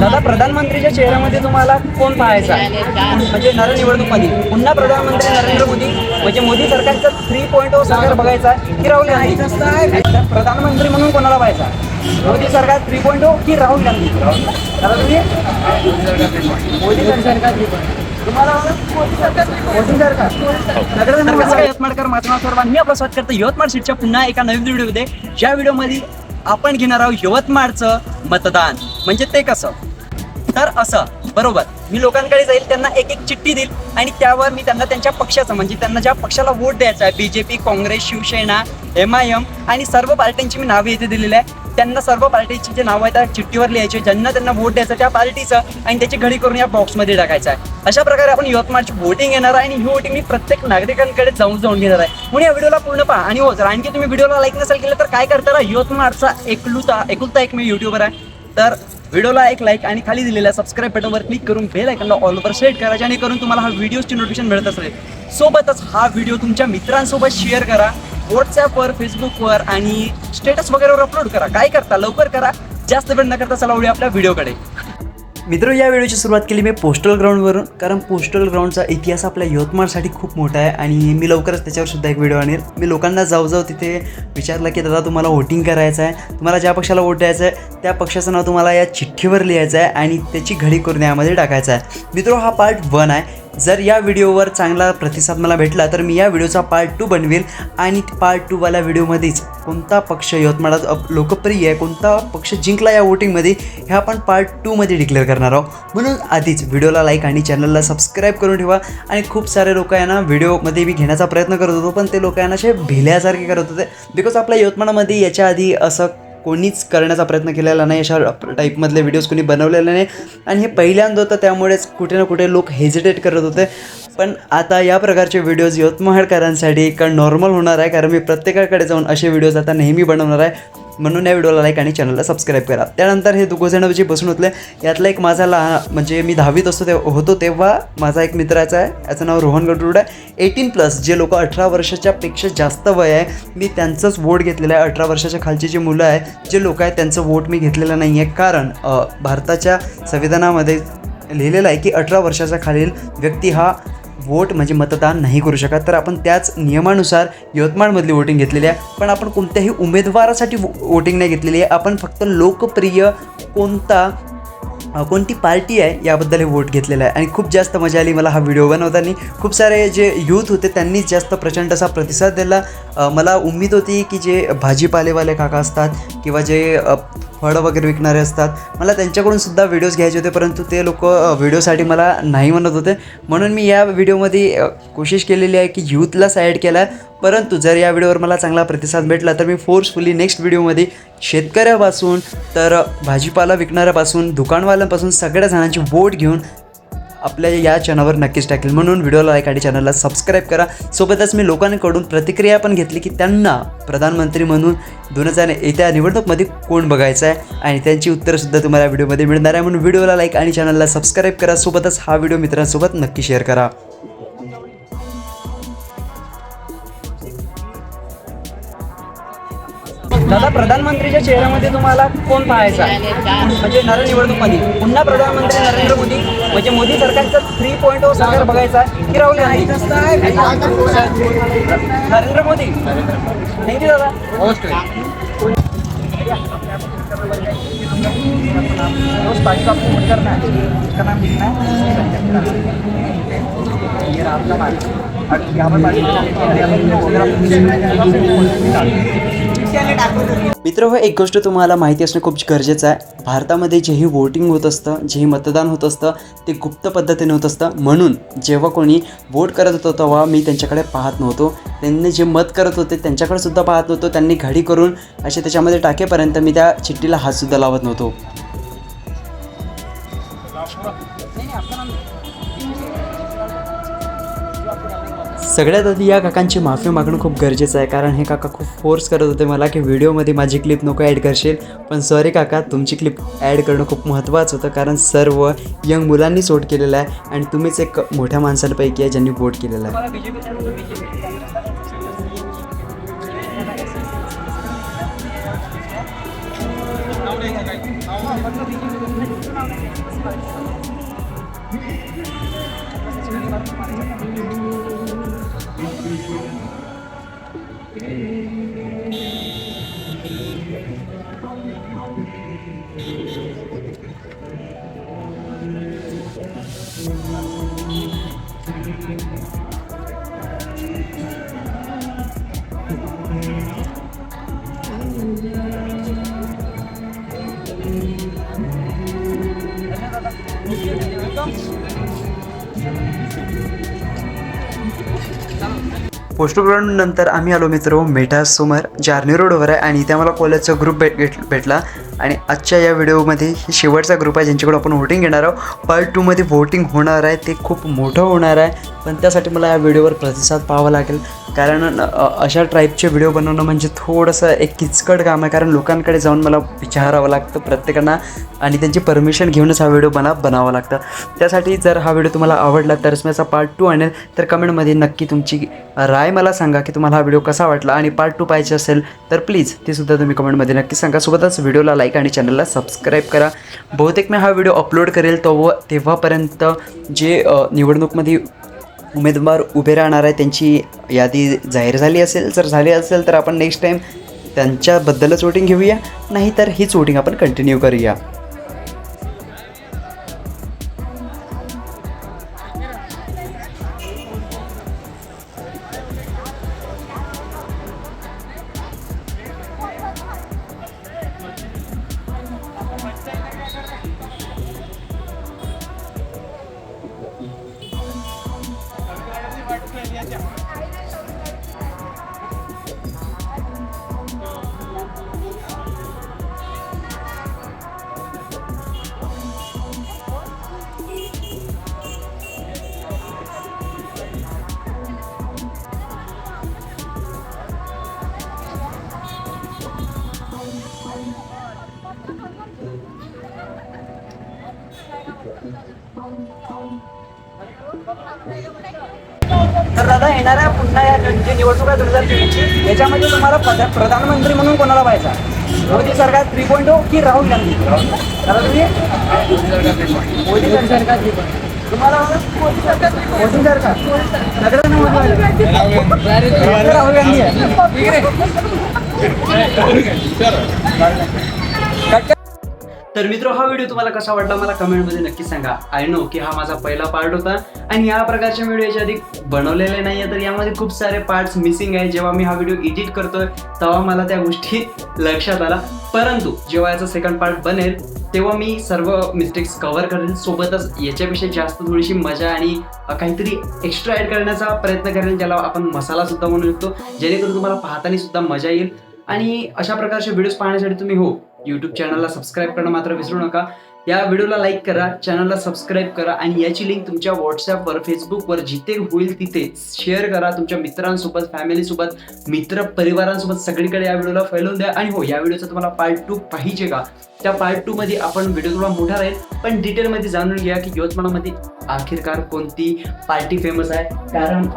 दादा प्रधानमंत्रीच्या चेहऱ्यामध्ये तुम्हाला कोण पाहायचा म्हणजे नर निवडणूकमध्ये पुन्हा प्रधानमंत्री नरेंद्र मोदी. म्हणजे मोदी सरकारचं थ्री पॉईंट ओ सरकार बघायचा की राहुल गांधी? तर प्रधानमंत्री म्हणून कोणाला पाहायचा मोदी सरकार थ्री पॉईंट ओ की राहुल गांधी? दादा तुम्ही? मोदी सरकार तुम्हाला मोदी सरकार मोदी सरकार. नगरसेवक नमस्कार. यवतमाळकर माझं नाव सर्वांनी आपलं स्वागत करतो. यवतमाळ सीटच्या पुन्हा एका नवीन व्हिडिओमध्ये ज्या व्हिडिओमध्ये आपण घेणार आहोत यवतमाळचं मतदान. म्हणजे ते कसं? तर असं बरोबर. मी लोकांकडे जाईल त्यांना एक एक चिठ्ठी देईल आणि त्यावर मी त्यांना त्यांच्या पक्षाचं म्हणजे त्यांना ज्या पक्षाला वोट द्यायचा आहे BJP Congress Shiv Sena M I M आणि सर्व पार्ट्यांची मी नावे इथे दिलेली आहे. त्यांना सर्व पार्टीची जे नावं आहेत त्या चिठ्ठीवर लिहायचे ज्यांना त्यांना वोट द्यायचं त्या पार्टीचं आणि त्याची घडी करून या बॉक्समध्ये टाकायचं आहे. अशा प्रकारे आपण यवतमाळची वोटिंग येणार आहे आणि ही वोटिंग मी प्रत्येक नागरिकांकडे जाऊन जाऊन घेणार आहे. म्हणून या व्हिडिओला पूर्ण पहा. आणि हो जर आणखी तुम्ही व्हिडिओला लाईक नसेल केलं तर काय करता यवतमाळचा एकलुता एकुलता एक मी युट्यूबर आहे. तर व्हिडिओला एक लाईक आणि खाली दिलेल्या सबस्क्राईब बटनवर क्लिक करून बेल आयकनला ऑलवर सेट करा जेणेकरून तुम्हाला हा व्हिडिओची नोटिफिकेशन मिळत असेल सोबतच हा व्हिडिओ तुमच्या मित्रांसोबत शेअर करा. व्हॉट्सॲपवर फेसबुकवर आणि स्टेटस वगैरेवर अपलोड करा. काय करता? लवकर करा. जास्त वेळ न करता चला आपल्या व्हिडिओकडे मित्र या व्हिडिओची सुरुवात केली मी पोस्टल ग्राउंडवरून कारण पोस्टल ग्राउंडचा इतिहास आपल्या यवतमाळसाठी खूप मोठा आहे आणि मी लवकरच त्याच्यावर सुद्धा एक व्हिडिओ आणेल. मी लोकांना जाऊ जाऊ तिथे विचारलं की दादा तुम्हाला वोटिंग करायचं आहे? तुम्हाला ज्या पक्षाला वोट द्यायचं आहे त्या पक्षाचं नाव तुम्हाला या चिठ्ठीवर लिहायचं आहे आणि त्याची घडी करून यामध्ये टाकायचं आहे. मित्रो हा पार्ट वन आहे. जर या व्हिडिओवर चांगला प्रतिसाद मला भेटला तर मी या व्हिडिओचा पार्ट टू बनवेल. आणि पार्ट टूवाल्या व्हिडिओमध्येच कोणता पक्ष यवतमाळात लोकप्रिय आहे कोणता पक्ष जिंकला या वोटिंगमध्ये हे आपण पार्ट टूमध्ये डिक्लेअर करणार आहोत. म्हणून आधीच व्हिडिओला लाईक आणि चॅनलला सबस्क्राईब करून ठेवा. आणि खूप सारे लोक यांना व्हिडिओमध्ये मी घेण्याचा प्रयत्न करत होतो पण ते लोक यांना असे भिल्यासारखे करत होते. बिकॉज आपल्या यवतमाळामध्ये याच्या आधी असं कोणीच करण्याचा प्रयत्न केलेला नाही अशा टाईपमधले व्हिडिओज कोणी बनवलेले नाही. आणि हे पहिल्यांदा होतं त्यामुळेच कुठे ना कुठे लोक हेजिटेट करत होते. पण आता या प्रकारचे व्हिडिओज यवतमाळकरांसाठी एक नॉर्मल होणार आहे कारण मी प्रत्येकाकडे जाऊन असे व्हिडिओज आता नेहमी बनवणार आहे. म्हणून या व्हिडिओला लाईक आणि चॅनलला सबस्क्राईब करा. त्यानंतर हे दोघंजणं जे बसून होतले यातला एक माझा लहान म्हणजे मी दहावीत असतो ते होतो तेव्हा माझा एक मित्राचा आहे याचं नाव रोहन गडरुड आहे. एटीन प्लस जे लोक अठरा वर्षाच्या पेक्षा जास्त वय आहे मी त्यांचंच वोट घेतलेलं आहे. अठरा वर्षाच्या खालची जी मुलं आहे जे लोक आहेत त्यांचं वोट मी घेतलेलं नाही आहे कारण भारताच्या संविधानामध्ये लिहिलेलं आहे की अठरा वर्षाच्या खालील व्यक्ती हा वोट म्हणजे मतदान नाही करू शकत. तर आपण त्याच नियमानुसार यवतमाळमधली वोटिंग घेतलेली आहे. पण आपण कोणत्याही उमेदवारासाठी वो वोटिंग नाही घेतलेली आहे. आपण फक्त लोकप्रिय कोणता कोणती पार्टी आहे याबद्दल हे वोट घेतलेलं आहे. आणि खूप जास्त मजा आली मला हा व्हिडिओ बनवताना. खूप सारे जे यूथ होते त्यांनीच जास्त प्रचंड असा प्रतिसाद दिला. मला उम्मीद होती की जे भाजीपालेवाले काका असतात किंवा जे फळं वगैरे विकणारे असतात. मला त्यांच्याकडून सुद्धा व्हिडिओज घ्यायचे होते परंतु ते लोक व्हिडिओसाठी मला नाही म्हणत होते. म्हणून मी या व्हिडिओमध्ये कोशिश केलेली आहे की यूथला साईड केला. आहे परंतु जर या व्हिडिओवर मला चांगला प्रतिसाद भेटला तर मी फोर्सफुली नेक्स्ट व्हिडिओमध्ये शेतकऱ्यापासून तर भाजीपाला विकणाऱ्यापासून दुकानवाल्यांपासून सगळ्या जणांची वोट घेऊन आपल्या या चॅनलवर नक्कीच टाकेल. म्हणून व्हिडिओला लाईक आणि चॅनलला सबस्क्राईब करा. सोबतच मी लोकांकडून प्रतिक्रिया पण घेतली की त्यांना प्रधानमंत्री म्हणून दोन हजार येत्या निवडणूकमध्ये कोण बघायचं आहे? आणि त्यांची उत्तरंसुद्धा तुम्हाला या व्हिडिओमध्ये मिळणार आहे. म्हणून व्हिडिओला लाईक आणि चॅनलला सबस्क्राईब करा. सोबतच हा व्हिडिओ मित्रांसोबत नक्की शेअर करा. दादा प्रधानमंत्रीच्या चेहऱ्यामध्ये तुम्हाला कोण पाहायचा म्हणजे नर निवडणूकमध्ये पुन्हा प्रधानमंत्री नरेंद्र मोदी. म्हणजे मोदी सरकारचं थ्री पॉईंट ओ सरकार बघायचा की राहुल गांधी नरेंद्र मोदी. थँक्यू दादा. उस पार्टी को करना है उसका नाम लिखना है ये रात का पार्टी और यहाँ पर पार्टी अगर मित्र हो एक गोष्ट तुम्हाला माहिती असणं खूप गरजेचं आहे. भारतामध्ये जेही वोटिंग होत असतं जेही मतदान होत असतं ते गुप्त पद्धतीने होत असतं. म्हणून जेव्हा कोणी वोट करत होतं तेव्हा मी त्यांच्याकडे पाहत नव्हतो. त्यांनी जे मत करत होते त्यांच्याकडे सुद्धा पाहत नव्हतो. त्यांनी घडी करून असे त्याच्यामध्ये टाकेपर्यंत मी त्या चिठ्ठीला हातसुद्धा लावत नव्हतो. सगळ्यात आधी या काकांची माफी मागणं खूप गरजेचं आहे कारण हे काका खूप फोर्स करत होते मला की व्हिडिओमध्ये माझी क्लिप नको ॲड करशील. पण सॉरी काका तुमची क्लिप ॲड करणं खूप महत्त्वाचं होतं कारण सर्व यंग मुलांनी वोट केलेलं आहे आणि तुम्हीच एक मोठ्या माणसांपैकी आहे ज्यांनी वोट केलेलं आहे. पोस्टग्राउंड नंतर आम्ही आलो मित्र मेठा समोर जार्नी रोडवर आहे आणि इथे आम्हाला कॉलेजचा ग्रुप भेट भेट भेटला. आणि आजच्या या व्हिडिओमध्ये हे शेवटचा ग्रुप आहे ज्यांच्याकडून आपण वोटिंग घेणार आहोत. पार्ट टूमध्ये वोटिंग होणार आहे. ते खूप मोठं होणार आहे. पण त्यासाठी मला या व्हिडिओवर प्रतिसाद पाहावा लागेल. कारण अशा टाईपचे व्हिडिओ बनवणं म्हणजे थोडंसं एक किचकट काम आहे. कारण लोकांकडे जाऊन मला विचारावं लागतं प्रत्येकांना आणि त्यांची परमिशन घेऊनच हा व्हिडिओ मला बनावा लागतं. त्यासाठी जर हा व्हिडिओ तुम्हाला आवडला तरच मी याचा पार्ट टू आणेल तर कमेंटमध्ये नक्की तुमची राय मला सांगा की तुम्हाला हा व्हिडिओ कसा वाटला आणि पार्ट टू पाहिजे असेल तर प्लीज ते सुद्धा तुम्ही कमेंटमध्ये नक्की सांगा. सोबतच व्हिडिओला लाईक आणि चॅनलला सबस्क्राईब करा. बहुतेक मी हा व्हिडिओ अपलोड करेल तो तेव्हापर्यंत जे निवडणूकमध्ये उमेदवार उभे राहणार आहे त्यांची यादी जाहीर झाली असेल जर झाली असेल तर आपण नेक्स्ट टाईम त्यांच्याबद्दलच वोटिंग घेऊया नाहीतर हीच वोटिंग आपण कंटिन्यू करूया. तर दादा येणाऱ्या पुन्हा या जे निवडणूक आहे दोन हजार चोवीसची याच्यामध्ये तुम्हाला पद- प्रधानमंत्री म्हणून कोणाला पाहायचा मोदी सरकार थ्री पॉईंट हो की राहुल गांधी? दादा तुम्ही? मोदी सरकार थ्री पॉईंट तुम्हाला मोदी सरकार. राहुल गांधी आहे. तर मित्र हा व्हिडिओ तुम्हाला कसा वाटला मला कमेंटमध्ये नक्की सांगा. आय नो की हा माझा पहिला पार्ट होता आणि या प्रकारच्या व्हिडिओ याच्या आधी बनवलेले नाही आहे तर यामध्ये खूप सारे पार्ट्स मिसिंग आहे. जेव्हा मी हा व्हिडिओ एडिट करतोय तेव्हा मला त्या गोष्टी लक्षात आला परंतु जेव्हा याचा सेकंड पार्ट बनेल तेव्हा मी सर्व मिस्टेक्स कव्हर करेन सोबतच याच्यापेक्षा जास्त थोडीशी मजा आणि काहीतरी एक्स्ट्रा ॲड करण्याचा प्रयत्न करेन ज्याला आपण मसाला सुद्धा म्हणू शकतो. जेणेकरून तुम्हाला पाहताना सुद्धा मजा येईल. आणि अशा प्रकारचे व्हिडिओज पाहण्यासाठी तुम्ही हो यूट्यूब चॅनलला सबस्क्राईब करणं मात्र विसरू नका. या व्हिडिओला लाईक करा चॅनलला सबस्क्राईब करा आणि याची लिंक तुमच्या व्हॉट्सॲपवर फेसबुकवर जिथे होईल तिथे शेअर करा. तुमच्या मित्रांसोबत फॅमिलीसोबत मित्र परिवारांसोबत सगळीकडे या व्हिडिओला फैलवून द्या. आणि हो या व्हिडिओचा तुम्हाला पार्ट टू पाहिजे का? त्या पार्ट टू मध्ये आपण व्हिडिओ थोडा मोठा राहील. पण डिटेलमध्ये जाणून घ्या की यवतमाळमध्ये आखिरकार कोणती पार्टी फेमस आहे. कारण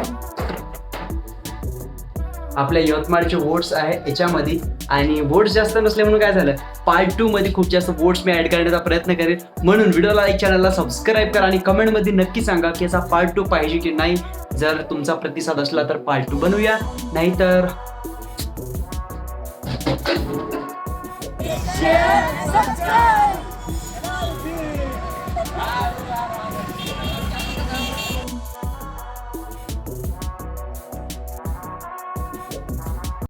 आपल्या यवतमाळचे वोट्स आहे याच्यामध्ये आणि वोट्स जास्त नसले म्हणून काय झालं? पार्ट टू मध्ये खूप जास्त वोट्स मी ऍड करण्याचा प्रयत्न करेन. म्हणून व्हिडिओला लाईक चॅनलला सबस्क्राईब करा आणि कमेंटमध्ये नक्की सांगा की याचा पार्ट टू पाहिजे की नाही. जर तुमचा प्रतिसाद असला तर पार्ट टू बनवूया. नाहीतर Share, subscribe.